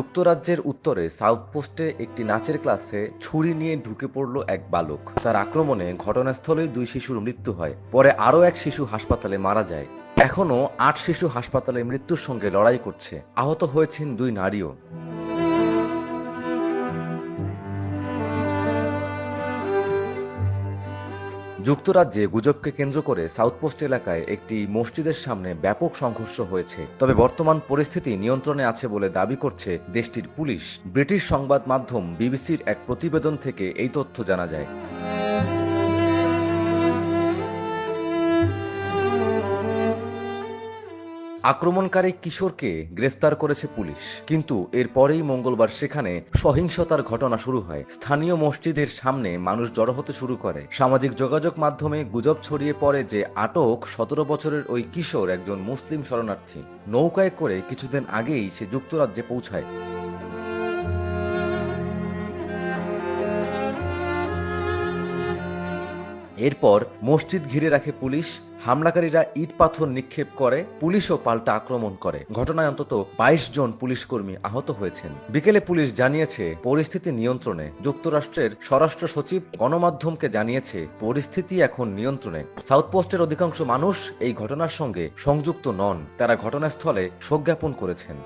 যুক্তরাজ্যের উত্তরে সাউথ পোস্টে একটি নাচের ক্লাসে ছুরি নিয়ে ঢুকে পড়ল এক বালক। তার আক্রমণে ঘটনাস্থলেই দুই শিশুর মৃত্যু হয়। পরে আরও এক শিশু হাসপাতালে মারা যায়। এখনও আট শিশু হাসপাতালে মৃত্যুর সঙ্গে লড়াই করছে। আহত হয়েছেন দুই নারীও। যুক্তরাজ্যে গুজবকে কেন্দ্র করে সাউথ পোস্ট এলাকায় একটি মসজিদের সামনে ব্যাপক সংঘর্ষ হয়েছে। তবে বর্তমান পরিস্থিতি নিয়ন্ত্রণে আছে বলে দাবি করছে দেশটির পুলিশ। ব্রিটিশ সংবাদ মাধ্যম বিবিসির এক প্রতিবেদন থেকে এই তথ্য জানা যায়। আক্রমণকারী কিশোরকে গ্রেফতার করেছে পুলিশ। কিন্তু এরপরেই মঙ্গলবার সেখানে সহিংসতার ঘটনা শুরু হয়। স্থানীয় মসজিদের সামনে মানুষ জড়ো হতে শুরু করে। সামাজিক যোগাযোগ মাধ্যমে গুজব ছড়িয়ে পড়ে যে আটক সতেরো বছরের ওই কিশোর একজন মুসলিম শরণার্থী। নৌকায় করে কিছুদিন আগেই সে যুক্তরাজ্যে পৌঁছায়। এরপর মসজিদ ঘিরে রাখে পুলিশ। হামলাকারীরা ইট পাথর নিক্ষেপ করে, পুলিশও পাল্টা আক্রমণ করে। ঘটনায় অন্তত বাইশ জন পুলিশ কর্মী আহত হয়েছেন। বিকেলে পুলিশ জানিয়েছে, পরিস্থিতি নিয়ন্ত্রণে। যুক্তরাষ্ট্রের স্বরাষ্ট্র সচিব গণমাধ্যমকে জানিয়েছে, পরিস্থিতি এখন নিয়ন্ত্রণে। সাউথ পোস্টের অধিকাংশ মানুষ এই ঘটনার সঙ্গে সংযুক্ত নন। তারা ঘটনাস্থলে শোক জ্ঞাপন করেছেন।